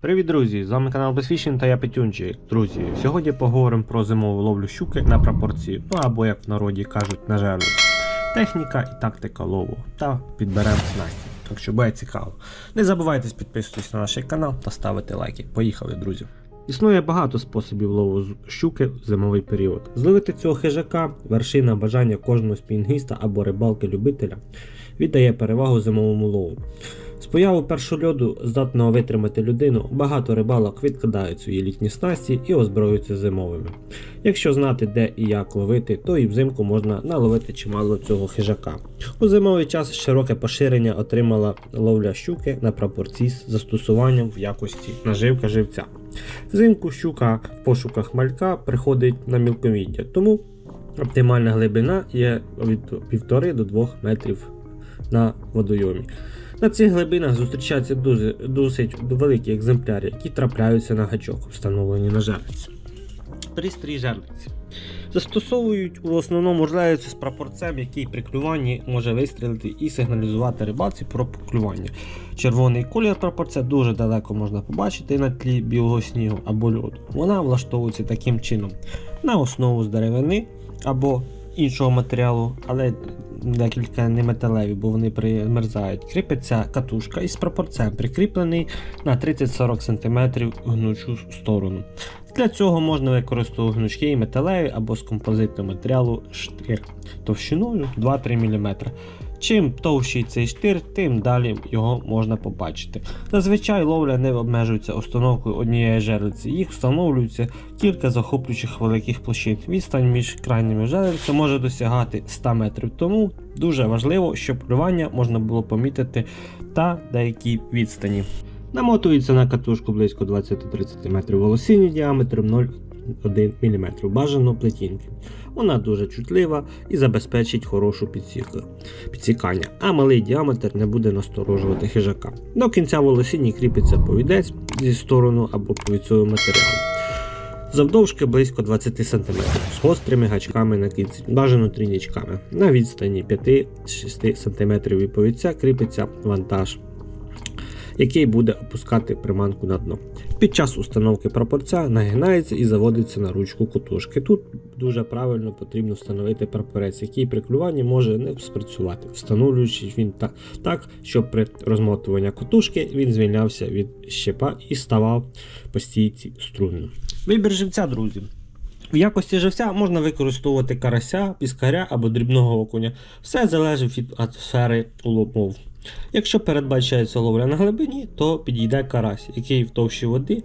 Привіт, друзі! З вами канал Безфішін та я Петюнчик. Друзі, сьогодні поговоримо про зимову ловлю щуки на пропорції, ну або як в народі кажуть, на жерлиці. Техніка і тактика лову. Та підберемо снасті. Так що буде цікаво. Не забувайте підписуватись на наш канал та ставити лайки. Поїхали, друзі! Існує багато способів лову щуки в зимовий період. Зловити цього хижака вершина бажання кожного спінгіста або рибалки-любителя віддає перевагу зимовому лову. З появу першольоду, здатного витримати людину, багато рибалок відкидають свої літні снасті і озброюються зимовими. Якщо знати, де і як ловити, то і взимку можна наловити чимало цього хижака. У зимовий час широке поширення отримала ловля щуки на пропорції з застосуванням в якості наживка живця. Взимку щука в пошуках малька приходить на мілковіддя, тому оптимальна глибина є від 1,5 до 2 метрів на водойомі. На цих глибинах зустрічаються досить великі екземпляри, які трапляються на гачок, встановлені на жерлиці. Пристрій жерлиці. Застосовують у основному жерлиці з прапорцем, який при клюванні може вистрілити і сигналізувати рибалці про поклювання. Червоний колір прапорця дуже далеко можна побачити на тлі білого снігу або льоду. Вона влаштовується таким чином на основу з деревини або іншого матеріалу, але декілька не металеві, бо вони примерзають. Кріпиться катушка із пропорцем, прикріплений на 30-40 см гнучу сторону. Для цього можна використовувати гнучки і металеві або з композитного матеріалу штир товщиною 2-3 мм. Чим товщий цей штир, тим далі його можна побачити. Зазвичай ловля не обмежується установкою однієї жерлиці, їх встановлюється кілька захоплюючих великих площин. Відстань між крайніми жерлицями може досягати 100 метрів, тому дуже важливо, щоб плювання можна було помітити та деякі відстані. Намотується на катушку близько 20-30 метрів волосіння діаметром 0,1 мм. Бажано плетінки. Вона дуже чутлива і забезпечить хорошу підсікання, а малий діаметр не буде насторожувати хижака. До кінця волосіння кріпиться повідець зі сторону або повіцового матеріалу. Завдовжки близько 20 см з гострими гачками на кінці, бажано трійничками. На відстані 5-6 см від повідця кріпиться вантаж, який буде опускати приманку на дно. Під час установки прапорця нагинається і заводиться на ручку кутушки. Тут дуже правильно потрібно встановити прапорець, який при клюванні може не спрацювати, встановлюючи він так, так, щоб при розмотуванні кутушки він звільнявся від щепа і ставав по струнно. Вибір живця, друзі. В якості живця можна використовувати карася, піскаря або дрібного окуня. Все залежить від атмосфери уломов. Якщо передбачається ловля на глибині, то підійде карась, який в товщі води,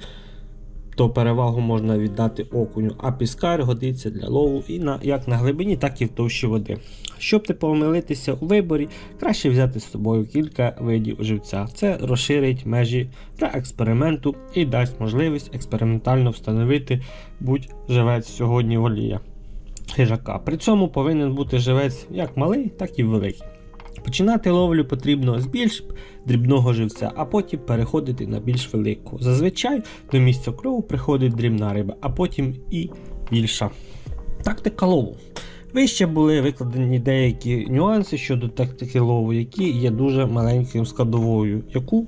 то перевагу можна віддати окуню, а піскар годиться для лову і на, як на глибині, так і в товщі води. Щоб не помилитися у виборі, краще взяти з собою кілька видів живця. Це розширить межі для експерименту і дасть можливість експериментально встановити будь-живець сьогодні волія хижака. При цьому повинен бути живець як малий, так і великий. Починати ловлю потрібно з більш дрібного живця, а потім переходити на більш велику. Зазвичай до місця кльову приходить дрібна риба, а потім і більша. Тактика лову. Вище були викладені деякі нюанси щодо тактики лову, які є дуже маленькою складовою, яку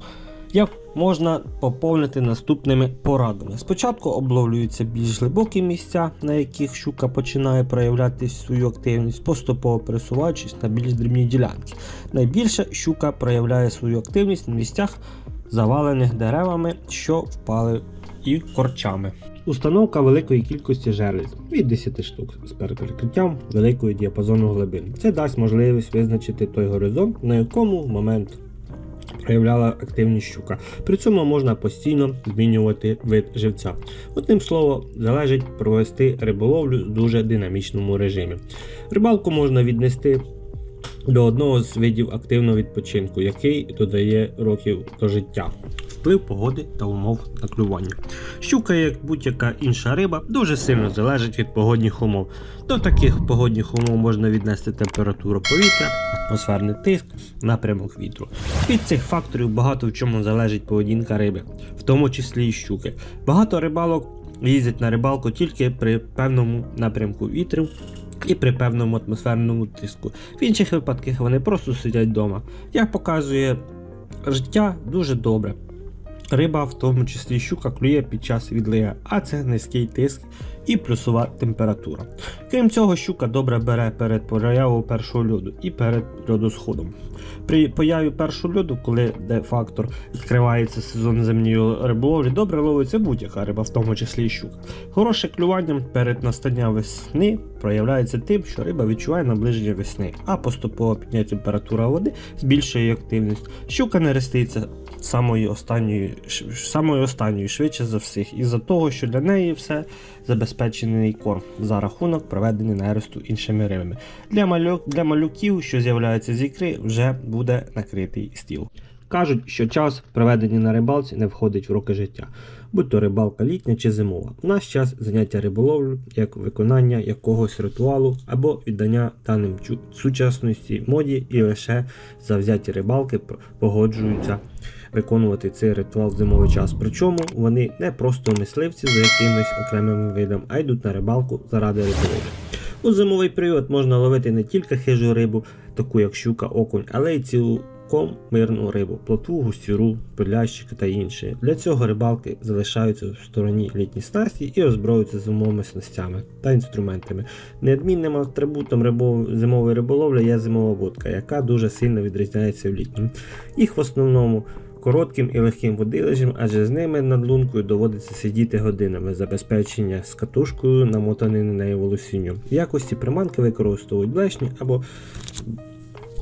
як можна поповнити наступними порадами. Спочатку обловлюються більш глибокі місця, на яких щука починає проявляти свою активність, поступово пересуваючись на більш дрібні ділянки. Найбільше щука проявляє свою активність на місцях, завалених деревами, що впали і корчами. Установка великої кількості жерлиць від 10 штук з перекриттям великої діапазону глибин. Це дасть можливість визначити той горизонт, на якому в момент проявляла активність щука. При цьому можна постійно змінювати вид живця. Одним словом, залежить провести риболовлю в дуже динамічному режимі. Рибалку можна віднести до одного з видів активного відпочинку, який додає років до життя. Вплив погоди та умов на клювання. Щука, як будь-яка інша риба, дуже сильно залежить від погодних умов. До таких погодних умов можна віднести температуру повітря, атмосферний тиск, напрямок вітру. Від цих факторів багато в чому залежить поведінка риби, в тому числі і щуки. Багато рибалок їздять на рибалку тільки при певному напрямку вітру. І при певному атмосферному тиску. В інших випадках вони просто сидять вдома. Як показує життя дуже добре. Риба, в тому числі щука, клює під час відлига, а це низький тиск і плюсова температура. Крім цього, щука добре бере перед появою першого льоду і перед льодосходом. При появі першого льоду, коли де-фактор відкривається сезон зимньої риболовлі, добре ловиться будь-яка риба, в тому числі і щука. Хороше клювання перед настанням весни проявляється тим, що риба відчуває наближення весни, а поступово підняття температура води збільшує її активність. Щука не реститься самою останньою, ш- самою останньою швидше за всіх, із-за того, що для неї все забезпечений корм за рахунок проведення нересту іншими рибами. Для, малюк, для малюків, що з'являються з ікри, вже буде накритий стіл. Кажуть, що час, проведений на рибалці, не входить в роки життя, будь то рибалка літня чи зимова. В наш час заняття риболовлю як виконання якогось ритуалу або віддання даним сучасності моді, і лише завзяті рибалки погоджуються виконувати цей ритуал в зимовий час. Причому вони не просто мисливці за якимось окремим видом, а йдуть на рибалку заради риболовлі. У зимовий період можна ловити не тільки хижу рибу, таку як щука, окунь, але й цілком мирну рибу, плотву, густіру, пилящика та інше. Для цього рибалки залишаються в стороні літні снасті і озброюються зимовими снастями та інструментами. Неодмінним атрибутом рибов... зимової риболовлі є зимова вудка, яка дуже сильно відрізняється в літній. Їх в основному коротким і легким водилежем, адже з ними над лункою доводиться сидіти годинами забезпечення з катушкою, намотаною на неї волосінню. В якості приманки використовують блешні або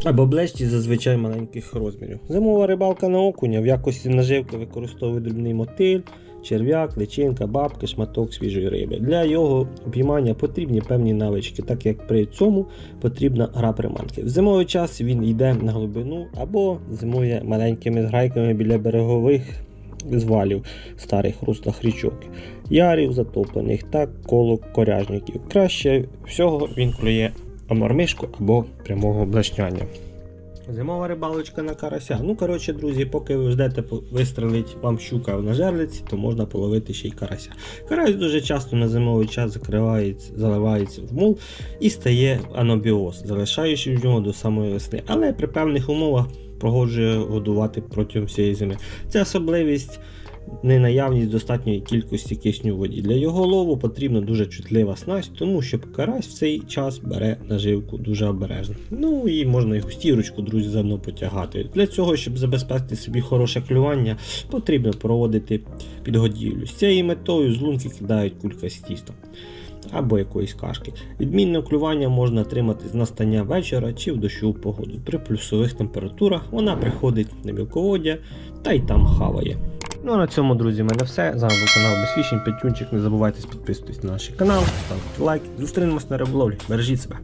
або блешті зазвичай маленьких розмірів. Зимова рибалка на окуня в якості наживки використовує дрібний мотиль, черв'як, личинка, бабки, шматок свіжої риби. Для його упіймання потрібні певні навички, так як при цьому потрібна гра приманки. В зимовий час він йде на глибину або зимує маленькими зграйками біля берегових звалів старих руслах річок, ярів затоплених та коло коряжників. Краще всього він клює амормишку або прямого блешняння. Зимова рибалочка на карася. Ну, коротше, друзі, поки ви ждете вистрелить вам щука на жерлиці, то можна половити ще й карася. Карась дуже часто на зимовий час закривається, заливається в мул і стає анобіоз, залишаючи в нього до самої весни. Але при певних умовах погоджує годувати протягом всієї зими. Це особливість ненаявність достатньої кількості кисню в воді. Для його лову потрібна дуже чутлива снасть, тому що карась в цей час бере наживку дуже обережно. Ну і можна і густірочку, друзі, заодно потягати. Для цього, щоб забезпечити собі хороше клювання, потрібно проводити підгодівлю. З цією метою з лунки кидають кулька з тістом. Або якоїсь кашки. Відмінне клювання можна отримати з настання вечора чи в дощову погоду. При плюсових температурах вона приходить на мілководдя та й там хаває. Ну а на цьому, друзі, в мене все. З вами був канал Безфішінг, Петюнчик. Не забувайте підписуватись на наш канал, ставити лайк. Зустрінемось на риболовлі. Бережіть себе.